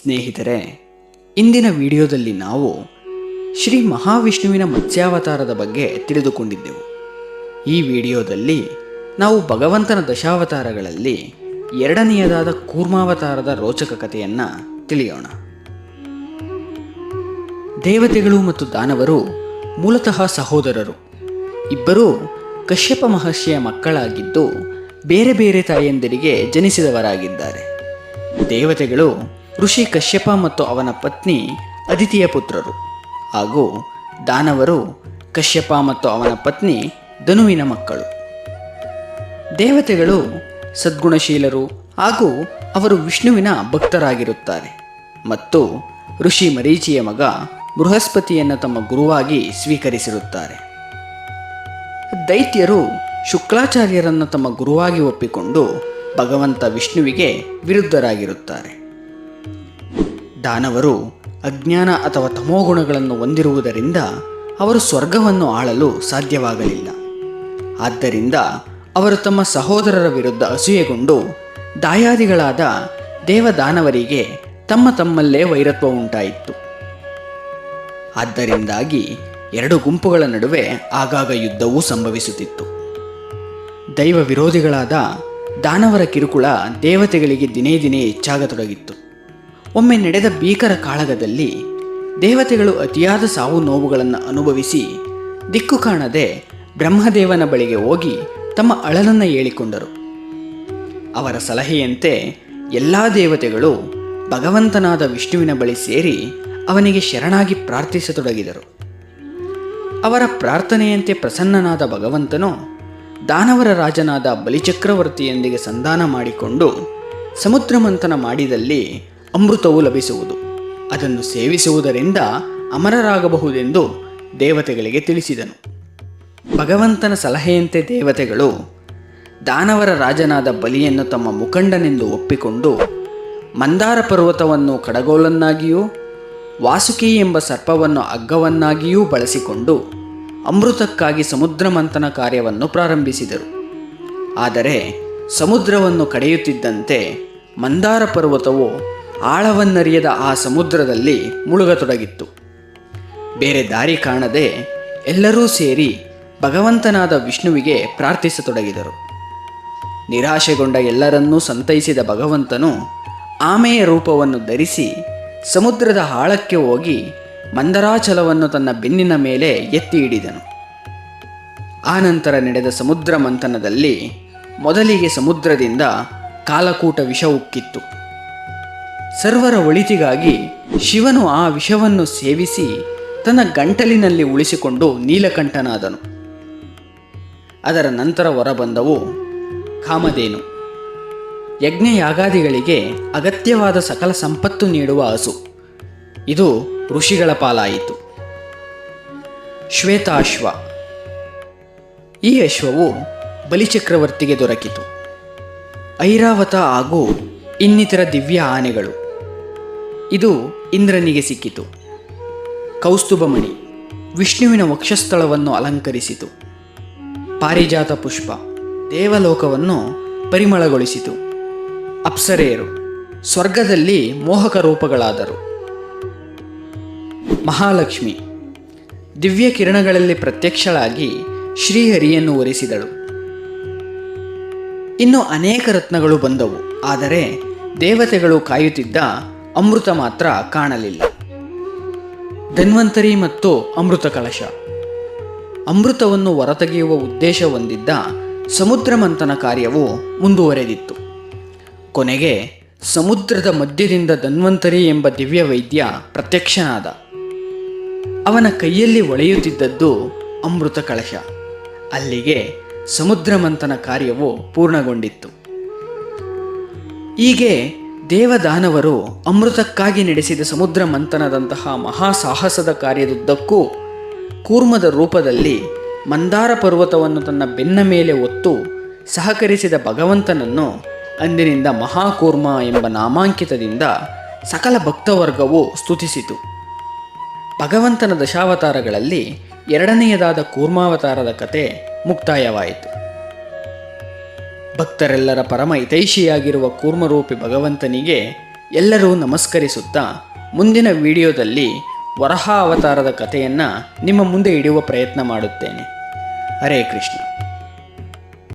ಸ್ನೇಹಿತರೆ, ಇಂದಿನ ವಿಡಿಯೋದಲ್ಲಿ ನಾವು ಶ್ರೀ ಮಹಾವಿಷ್ಣುವಿನ ಮತ್ಸ್ಯಾವತಾರದ ಬಗ್ಗೆ ತಿಳಿದುಕೊಂಡಿದ್ದೆವು. ಈ ವಿಡಿಯೋದಲ್ಲಿ ನಾವು ಭಗವಂತನ ದಶಾವತಾರಗಳಲ್ಲಿ ಎರಡನೆಯದಾದ ಕೂರ್ಮಾವತಾರದ ರೋಚಕ ಕಥೆಯನ್ನು ತಿಳಿಯೋಣ. ದೇವತೆಗಳು ಮತ್ತು ದಾನವರು ಮೂಲತಃ ಸಹೋದರರು. ಇಬ್ಬರೂ ಕಶ್ಯಪ ಮಹರ್ಷಿಯ ಮಕ್ಕಳಾಗಿದ್ದು ಬೇರೆ ಬೇರೆ ತಾಯಂದಿರಿಗೆ ಜನಿಸಿದವರಾಗಿದ್ದಾರೆ. ದೇವತೆಗಳು ಋಷಿ ಕಶ್ಯಪ ಮತ್ತು ಅವನ ಪತ್ನಿ ಅದಿತಿಯ ಪುತ್ರರು. ಹಾಗೂ ದಾನವರು ಕಶ್ಯಪ ಮತ್ತು ಅವನ ಪತ್ನಿ ಧನುವಿನ ಮಕ್ಕಳು. ದೇವತೆಗಳು ಸದ್ಗುಣಶೀಲರು ಹಾಗೂ ಅವರು ವಿಷ್ಣುವಿನ ಭಕ್ತರಾಗಿರುತ್ತಾರೆ. ಮತ್ತು ಋಷಿ ಮರೀಚಿಯ ಮಗ ಬೃಹಸ್ಪತಿಯನ್ನು ತಮ್ಮ ಗುರುವಾಗಿ ಸ್ವೀಕರಿಸಿರುತ್ತಾರೆ. ದೈತ್ಯರು ಶುಕ್ಲಾಚಾರ್ಯರನ್ನು ತಮ್ಮ ಗುರುವಾಗಿ ಒಪ್ಪಿಕೊಂಡು ಭಗವಂತ ವಿಷ್ಣುವಿಗೆ ವಿರುದ್ಧರಾಗಿರುತ್ತಾರೆ. ದಾನವರು ಅಜ್ಞಾನ ಅಥವಾ ತಮೋಗುಣಗಳನ್ನು ಹೊಂದಿರುವುದರಿಂದ ಅವರು ಸ್ವರ್ಗವನ್ನು ಆಳಲು ಸಾಧ್ಯವಾಗಲಿಲ್ಲ. ಆದ್ದರಿಂದ ಅವರು ತಮ್ಮ ಸಹೋದರರ ವಿರುದ್ಧ ಅಸೂಯೆಗೊಂಡು ದಾಯಾದಿಗಳಾದ ದೇವದಾನವರಿಗೆ ತಮ್ಮ ತಮ್ಮಲ್ಲೇ ವೈರತ್ವ ಉಂಟಾಯಿತು. ಆದ್ದರಿಂದಾಗಿ ಎರಡು ಗುಂಪುಗಳ ನಡುವೆ ಆಗಾಗ ಯುದ್ಧವೂ ಸಂಭವಿಸುತ್ತಿತ್ತು. ದೈವ ವಿರೋಧಿಗಳಾದ ದಾನವರ ಕಿರುಕುಳ ದೇವತೆಗಳಿಗೆ ದಿನೇ ದಿನೇ ಹೆಚ್ಚಾಗತೊಡಗಿತ್ತು. ಒಮ್ಮೆ ನಡೆದ ಭೀಕರ ಕಾಳಗದಲ್ಲಿ ದೇವತೆಗಳು ಅತಿಯಾದ ಸಾವು ನೋವುಗಳನ್ನು ಅನುಭವಿಸಿ ದಿಕ್ಕು ಕಾಣದೆ ಬ್ರಹ್ಮದೇವನ ಬಳಿಗೆ ಹೋಗಿ ತಮ್ಮ ಅಳಲನ್ನು ಹೇಳಿಕೊಂಡರು. ಅವರ ಸಲಹೆಯಂತೆ ಎಲ್ಲ ದೇವತೆಗಳು ಭಗವಂತನಾದ ವಿಷ್ಣುವಿನ ಬಳಿ ಸೇರಿ ಅವನಿಗೆ ಶರಣಾಗಿ ಪ್ರಾರ್ಥಿಸತೊಡಗಿದರು. ಅವರ ಪ್ರಾರ್ಥನೆಯಂತೆ ಪ್ರಸನ್ನನಾದ ಭಗವಂತನು ದಾನವರ ರಾಜನಾದ ಬಲಿಚಕ್ರವರ್ತಿಯೊಂದಿಗೆ ಸಂಧಾನ ಮಾಡಿಕೊಂಡು ಸಮುದ್ರ ಮಂಥನ ಮಾಡಿದಲ್ಲಿ ಅಮೃತವು ಲಭಿಸುವುದು. ಅದನ್ನು ಸೇವಿಸುವುದರಿಂದ ಅಮರರಾಗಬಹುದೆಂದು ದೇವತೆಗಳಿಗೆ ತಿಳಿಸಿದನು. ಭಗವಂತನ ಸಲಹೆಯಂತೆ ದೇವತೆಗಳು ದಾನವರ ರಾಜನಾದ ಬಲಿಯನ್ನು ತಮ್ಮ ಮುಖಂಡನೆಂದು ಒಪ್ಪಿಕೊಂಡು ಮಂದಾರ ಪರ್ವತವನ್ನು ಕಡಗೋಲನ್ನಾಗಿಯೂ ವಾಸುಕಿ ಎಂಬ ಸರ್ಪವನ್ನು ಅಗ್ಗವನ್ನಾಗಿಯೂ ಬಳಸಿಕೊಂಡು ಅಮೃತಕ್ಕಾಗಿ ಸಮುದ್ರ ಮಂಥನ ಕಾರ್ಯವನ್ನು ಪ್ರಾರಂಭಿಸಿದರು. ಆದರೆ ಸಮುದ್ರವನ್ನು ಕಡೆಯುತ್ತಿದ್ದಂತೆ ಮಂದಾರ ಪರ್ವತವು ಆಳವನ್ನರಿಯದ ಆ ಸಮುದ್ರದಲ್ಲಿ ಮುಳುಗತೊಡಗಿತ್ತು. ಬೇರೆ ದಾರಿ ಕಾಣದೆ ಎಲ್ಲರೂ ಸೇರಿ ಭಗವಂತನಾದ ವಿಷ್ಣುವಿಗೆ ಪ್ರಾರ್ಥಿಸತೊಡಗಿದರು. ನಿರಾಶೆಗೊಂಡ ಎಲ್ಲರನ್ನೂ ಸಂತೈಸಿದ ಭಗವಂತನು ಆಮೆಯ ರೂಪವನ್ನು ಧರಿಸಿ ಸಮುದ್ರದ ಆಳಕ್ಕೆ ಹೋಗಿ ಮಂದರಾಚಲವನ್ನು ತನ್ನ ಬೆನ್ನಿನ ಮೇಲೆ ಎತ್ತಿ ಹಿಡಿದನು. ಆನಂತರ ನಡೆದ ಸಮುದ್ರ ಮಂಥನದಲ್ಲಿ ಮೊದಲಿಗೆ ಸಮುದ್ರದಿಂದ ಕಾಲಕೂಟ ವಿಷ ಉಕ್ಕಿತ್ತು. ಸರ್ವರ ಒಳಿತಿಗಾಗಿ ಶಿವನು ಆ ವಿಷವನ್ನು ಸೇವಿಸಿ ತನ್ನ ಗಂಟಲಿನಲ್ಲಿ ಉಳಿಸಿಕೊಂಡು ನೀಲಕಂಠನಾದನು. ಅದರ ನಂತರ ಹೊರಬಂದವು ಕಾಮಧೇನು. ಯಜ್ಞಯಾಗಾದಿಗಳಿಗೆ ಅಗತ್ಯವಾದ ಸಕಲ ಸಂಪತ್ತು ನೀಡುವ ಹಸು. ಇದು ಋಷಿಗಳ ಪಾಲಾಯಿತು. ಶ್ವೇತಾಶ್ವ. ಈ ಅಶ್ವವು ಬಲಿಚಕ್ರವರ್ತಿಗೆ ದೊರಕಿತು. ಐರಾವತ ಹಾಗೂ ಇನ್ನಿತರ ದಿವ್ಯ ಆನೆಗಳು ಇದು ಇಂದ್ರನಿಗೆ ಸಿಕ್ಕಿತು. ಕೌಸ್ತುಭಮಣಿ ವಿಷ್ಣುವಿನ ವಕ್ಷಸ್ಥಳವನ್ನು ಅಲಂಕರಿಸಿತು. ಪಾರಿಜಾತ ಪುಷ್ಪ ದೇವಲೋಕವನ್ನು ಪರಿಮಳಗೊಳಿಸಿತು. ಅಪ್ಸರೆಯರು ಸ್ವರ್ಗದಲ್ಲಿ ಮೋಹಕ ರೂಪಗಳಾದರು ಮಹಾಲಕ್ಷ್ಮಿ ದಿವ್ಯ ಕಿರಣಗಳಲ್ಲಿ ಪ್ರತ್ಯಕ್ಷಳಾಗಿ ಶ್ರೀಹರಿಯನ್ನು ಒರೆಸಿದಳು. ಇನ್ನು ಅನೇಕ ರತ್ನಗಳು ಬಂದವು, ಆದರೆ ದೇವತೆಗಳು ಕಾಯುತ್ತಿದ್ದ ಅಮೃತ ಮಾತ್ರ ಕಾಣಲಿಲ್ಲ. ಧನ್ವಂತರಿ ಮತ್ತು ಅಮೃತ ಕಳಶ ಅಮೃತವನ್ನು ಹೊರತೆಗೆಯುವ ಉದ್ದೇಶ ಹೊಂದಿದ್ದ ಸಮುದ್ರ ಮಂಥನ ಕಾರ್ಯವು ಮುಂದುವರೆದಿತ್ತು. ಕೊನೆಗೆ ಸಮುದ್ರದ ಮಧ್ಯದಿಂದ ಧನ್ವಂತರಿ ಎಂಬ ದಿವ್ಯ ವೈದ್ಯ ಪ್ರತ್ಯಕ್ಷನಾದ. ಅವನ ಕೈಯಲ್ಲಿ ಒಳೆಯುತ್ತಿದ್ದದ್ದು ಅಮೃತ ಕಳಶ ಅಲ್ಲಿಗೆ ಸಮುದ್ರ ಮಂಥನ ಕಾರ್ಯವು ಪೂರ್ಣಗೊಂಡಿತ್ತು. ಹೀಗೆ ದೇವದಾನವರು ಅಮೃತಕ್ಕಾಗಿ ನಡೆಸಿದ ಸಮುದ್ರ ಮಂಥನದಂತಹ ಮಹಾಸಾಹಸದ ಕಾರ್ಯದುದ್ದಕ್ಕೂ ಕೂರ್ಮದ ರೂಪದಲ್ಲಿ ಮಂದಾರ ಪರ್ವತವನ್ನು ತನ್ನ ಬೆನ್ನ ಮೇಲೆ ಒತ್ತು ಸಹಕರಿಸಿದ ಭಗವಂತನನ್ನು ಅಂದಿನಿಂದ ಮಹಾಕೂರ್ಮ ಎಂಬ ನಾಮಾಂಕಿತದಿಂದ ಸಕಲ ಭಕ್ತವರ್ಗವು ಸ್ತುತಿಸಿತು. ಭಗವಂತನ ದಶಾವತಾರಗಳಲ್ಲಿ ಎರಡನೆಯದಾದ ಕೂರ್ಮಾವತಾರದ ಕತೆ ಮುಕ್ತಾಯವಾಯಿತು. ಭಕ್ತರೆಲ್ಲರ ಪರಮ ಹಿತೈಷಿಯಾಗಿರುವ ಕೂರ್ಮರೂಪಿ ಭಗವಂತನಿಗೆ ಎಲ್ಲರೂ ನಮಸ್ಕರಿಸುತ್ತಾ ಮುಂದಿನ ವಿಡಿಯೋದಲ್ಲಿ ವರಹ ಅವತಾರದ ಕಥೆಯನ್ನು ನಿಮ್ಮ ಮುಂದೆ ಇಡುವ ಪ್ರಯತ್ನ ಮಾಡುತ್ತೇನೆ. ಹರೇ ಕೃಷ್ಣ.